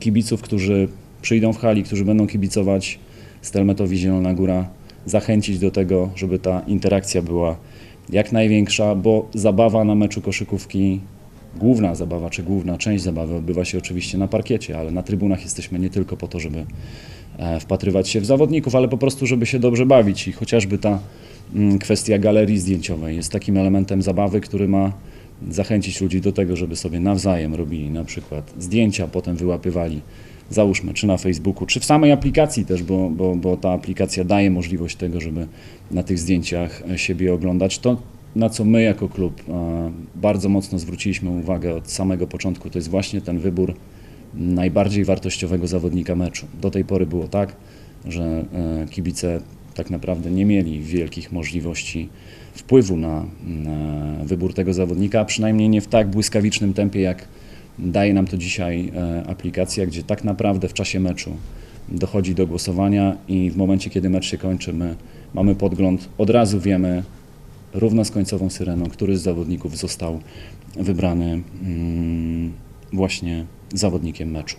kibiców, którzy przyjdą w hali, którzy będą kibicować Stelmetowi Zielona Góra, zachęcić do tego, żeby ta interakcja była jak największa, bo zabawa na meczu koszykówki, główna zabawa, czy główna część zabawy odbywa się oczywiście na parkiecie, ale na trybunach jesteśmy nie tylko po to, żeby e, wpatrywać się w zawodników, ale po prostu, żeby się dobrze bawić. I chociażby ta mm, kwestia galerii zdjęciowej jest takim elementem zabawy, który ma zachęcić ludzi do tego, żeby sobie nawzajem robili na przykład zdjęcia, potem wyłapywali, załóżmy, czy na Facebooku, czy w samej aplikacji też, bo, bo, bo ta aplikacja daje możliwość tego, żeby na tych zdjęciach e, siebie oglądać. To, na co my jako klub e, bardzo mocno zwróciliśmy uwagę od samego początku, to jest właśnie ten wybór najbardziej wartościowego zawodnika meczu. Do tej pory było tak, że e, kibice tak naprawdę nie mieli wielkich możliwości wpływu na, wybór tego zawodnika, a przynajmniej nie w tak błyskawicznym tempie, jak daje nam to dzisiaj e, aplikacja, gdzie tak naprawdę w czasie meczu dochodzi do głosowania i w momencie, kiedy mecz się kończy, my mamy podgląd, od razu wiemy równo z końcową syreną, który z zawodników został wybrany mm, właśnie zawodnikiem meczu.